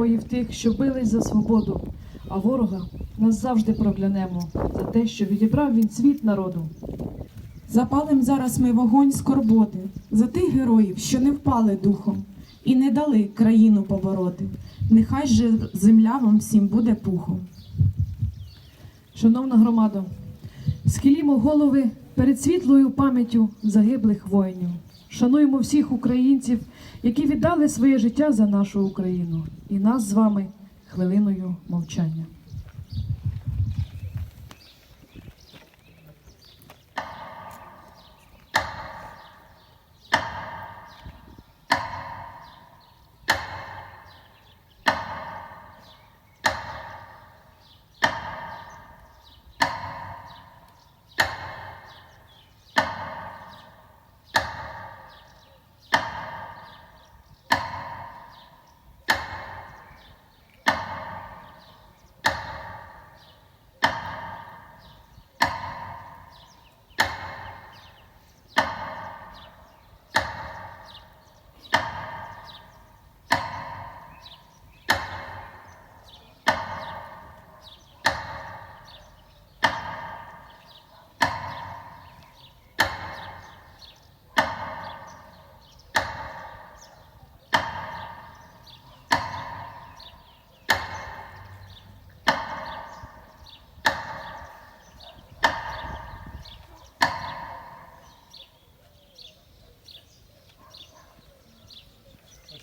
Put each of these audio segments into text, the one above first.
Воїв тих, що бились за свободу, а ворога нас завжди проклянемо за те, що відібрав він світ народу. Запалим зараз ми вогонь скорботи за тих героїв, що не впали духом і не дали країну побороти. Нехай же земля вам всім буде пухом. Шановна громада, схилімо голови перед світлою пам'яттю загиблих воїнів. Шануємо всіх українців, які віддали своє життя за нашу Україну, і нас з вами хвилиною мовчання.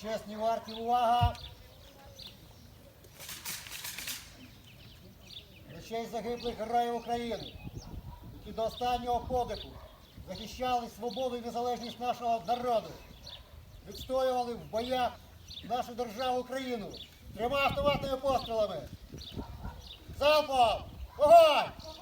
Почесні варті, увага! Честь загиблих героїв України, які до останнього подиху захищали свободу і незалежність нашого народу, відстоювали в боях нашу державу Україну трьома автоматними пострілами. Залпом! Вогонь!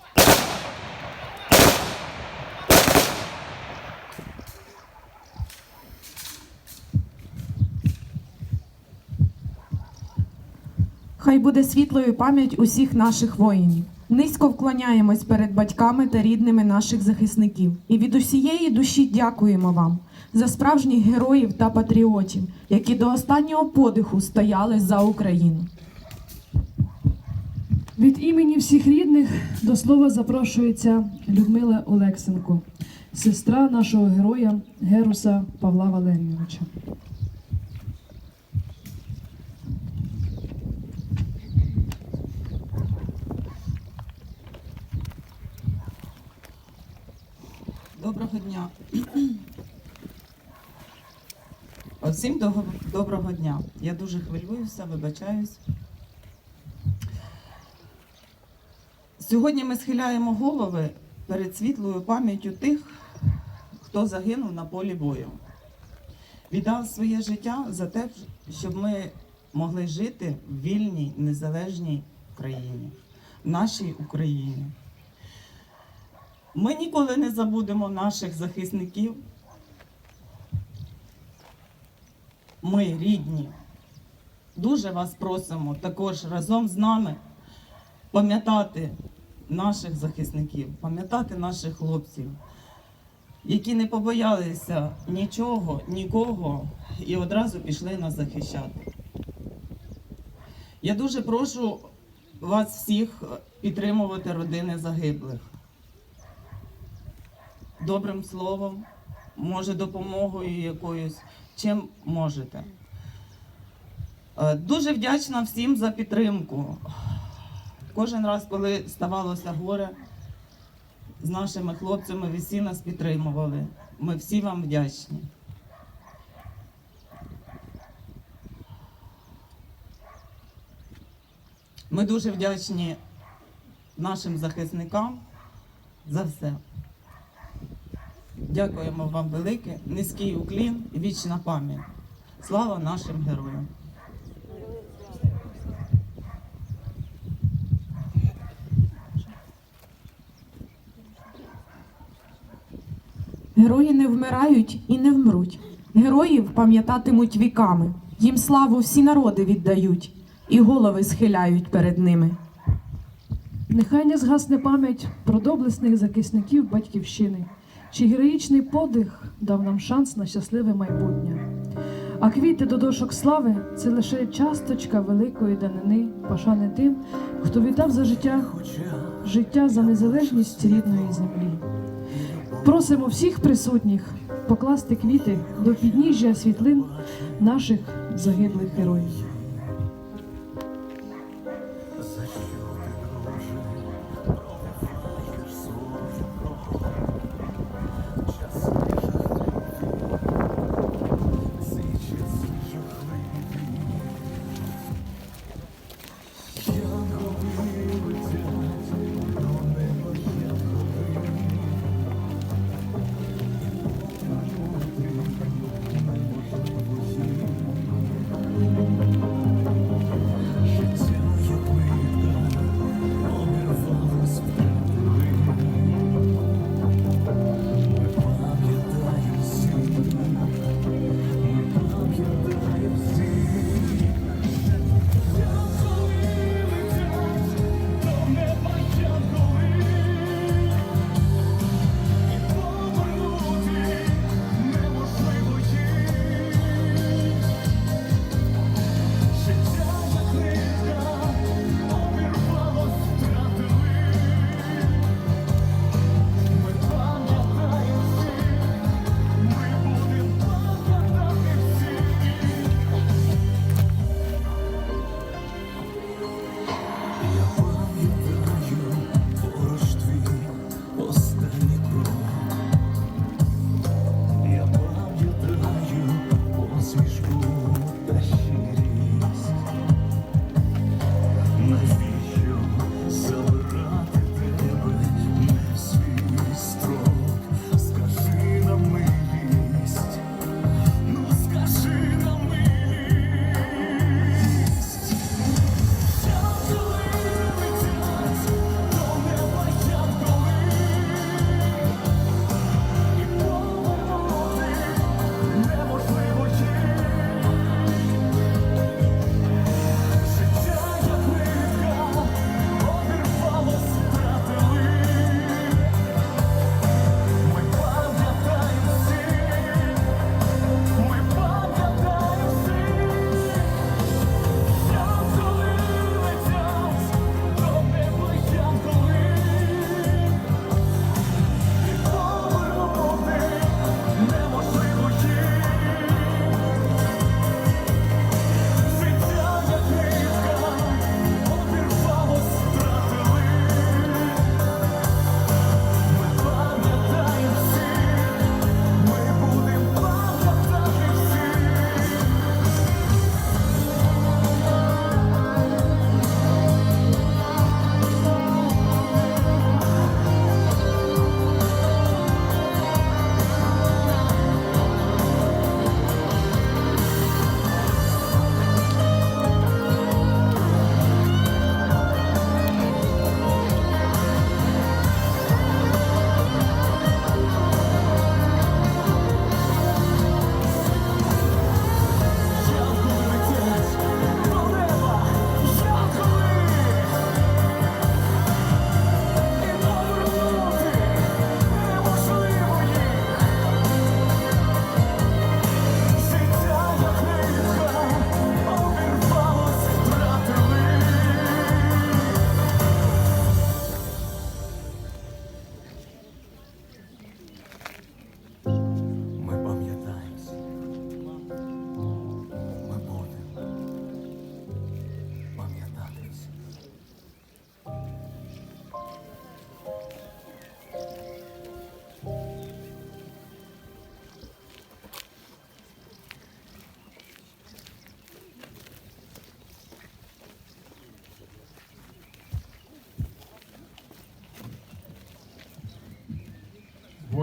Хай буде світлою пам'ять усіх наших воїнів. Низько вклоняємось перед батьками та рідними наших захисників. І від усієї душі дякуємо вам за справжніх героїв та патріотів, які до останнього подиху стояли за Україну. Від імені всіх рідних до слова запрошується Людмила Олексенко, сестра нашого героя Геруса Павла Валерійовича. Доброго дня. Дого- доброго дня. Я дуже хвилююся, вибачаюсь. Сьогодні ми схиляємо голови перед світлою пам'яттю тих, хто загинув на полі бою. Віддав своє життя за те, щоб ми могли жити в вільній, незалежній країні, нашій Україні. Ми ніколи не забудемо наших захисників. Ми рідні. Дуже вас просимо також разом з нами пам'ятати наших захисників, пам'ятати наших хлопців, які не побоялися нічого, нікого і одразу пішли нас захищати. Я дуже прошу вас всіх підтримувати родини загиблих добрим словом, може допомогою якоюсь, чим можете. Е, Дуже вдячна всім за підтримку. Кожен раз, коли ставалося горе з нашими хлопцями, ви всі нас підтримували. Ми всі вам вдячні. Ми дуже вдячні нашим захисникам за все. Дякуємо вам велике, низький уклін і вічна пам'ять. Слава нашим героям! Герої не вмирають і не вмруть. Героїв пам'ятатимуть віками. Їм славу всі народи віддають і голови схиляють перед ними. Нехай не згасне пам'ять про доблесних захисників батьківщини, чий героїчний подих дав нам шанс на щасливе майбутнє. А квіти до дошок слави це лише часточка великої данини, пошани тим, хто віддав за життя життя за незалежність рідної землі. Просимо всіх присутніх покласти квіти до підніжжя світлин наших загиблих героїв.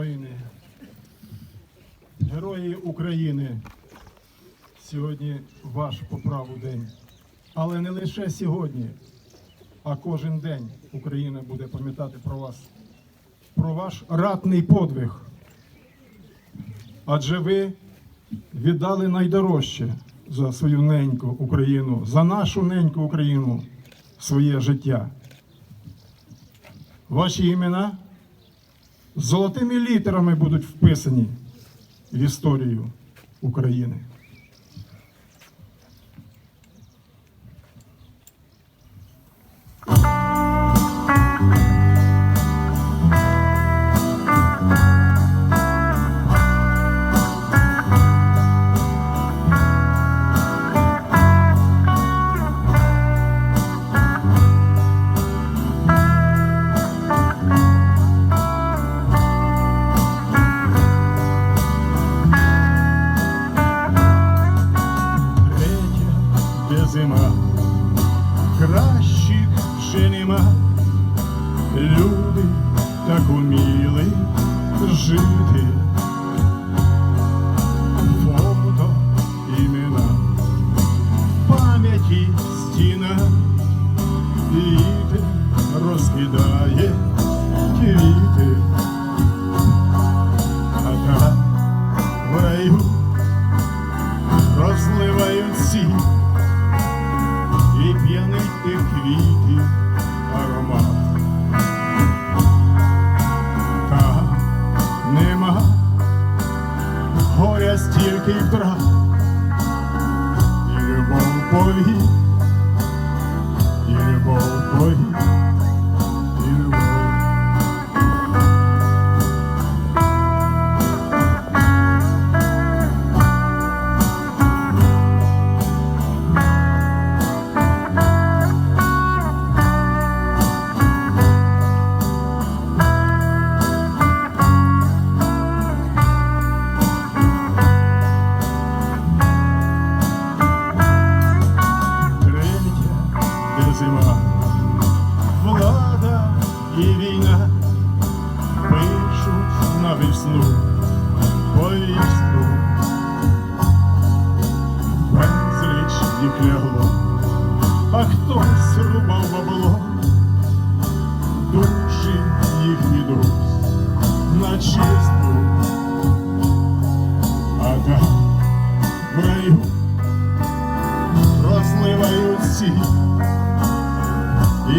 Воїни, герої України. Сьогодні ваш по праву день. Але не лише сьогодні, а кожен день Україна буде пам'ятати про вас, про ваш ратний подвиг. Адже ви віддали найдорожче за свою неньку Україну, за нашу неньку Україну своє життя. Ваші імена золотими літерами будуть вписані в історію України. Трав'яний тих квітів аромат. Та нема горя стільки втрат і любов повітря.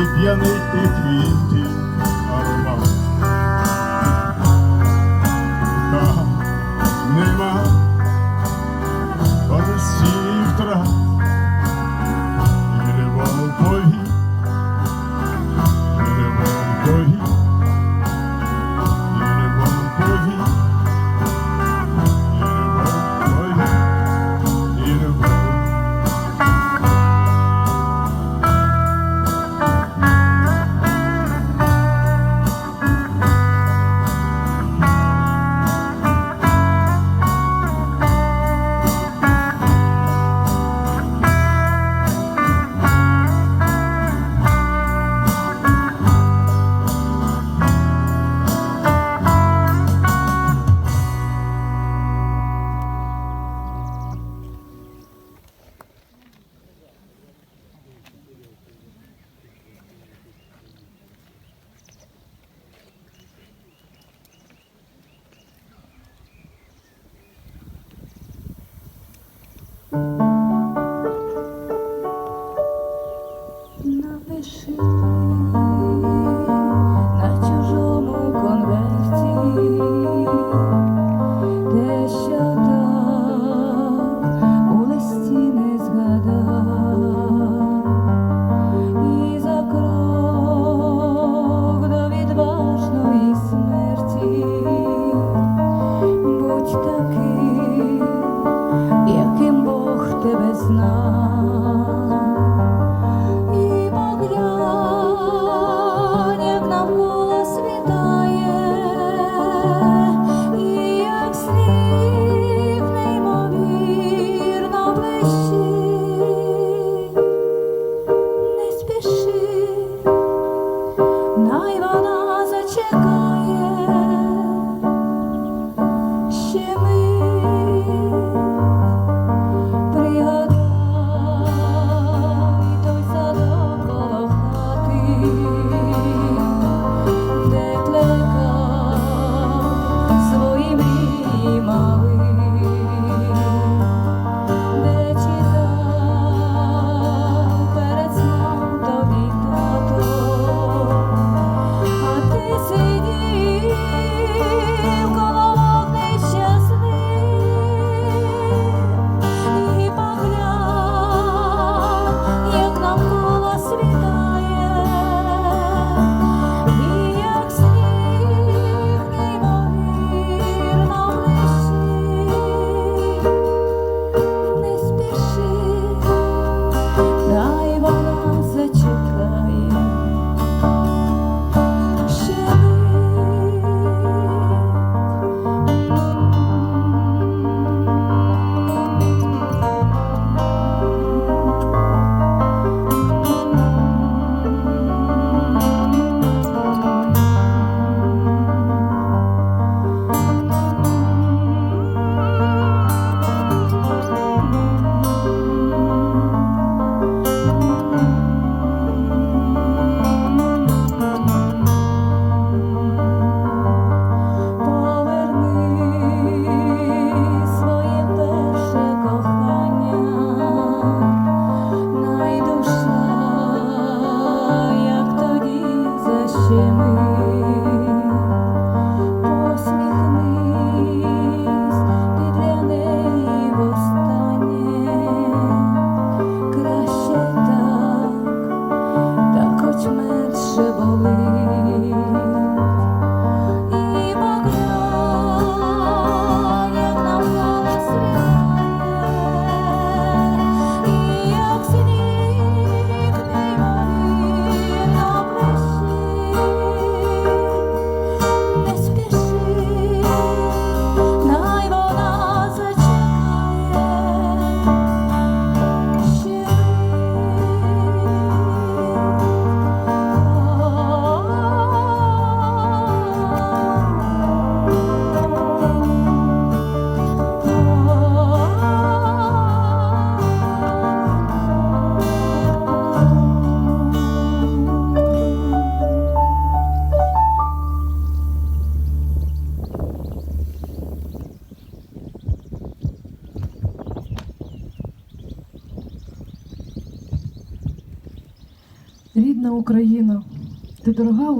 і п'яний тих квітів аромат.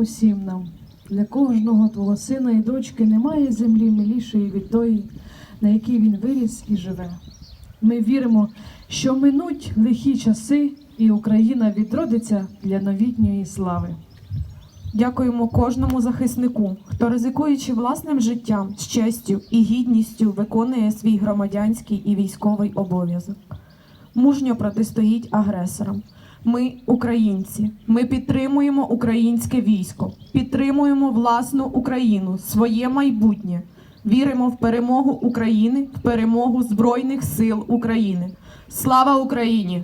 Усім нам. Для кожного твого сина і дочки немає землі милішої від тої, на якій він виріс і живе. Ми віримо, що минуть лихі часи, і Україна відродиться для новітньої слави. Дякуємо кожному захиснику, хто ризикуючи власним життям з честю і гідністю виконує свій громадянський і військовий обов'язок. Мужньо протистоїть агресорам. Ми українці. Ми підтримуємо українське військо, підтримуємо власну Україну, своє майбутнє. Віримо в перемогу України, в перемогу Збройних сил України. Слава Україні!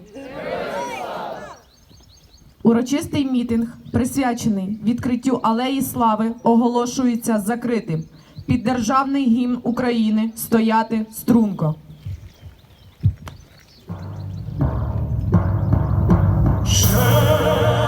Урочистий мітинг, присвячений відкриттю алеї слави, оголошується закритим. Під державний гімн України стояти струнко. Не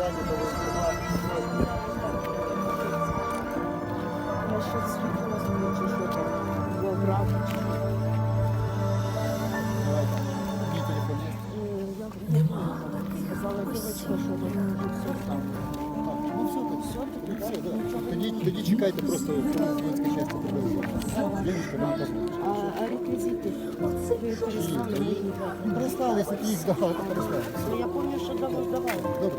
питання до воєнкомату. Давайте. Мій телефон є? Так, Ну все, так, все, так, все, да. Тоді, тоді чекайте просто воїнська частина. Дівчинка позвонить. А реквізити ви переслали якщо їх здавати, перестали. Я пам'ятаю, що давно здавали. Добре.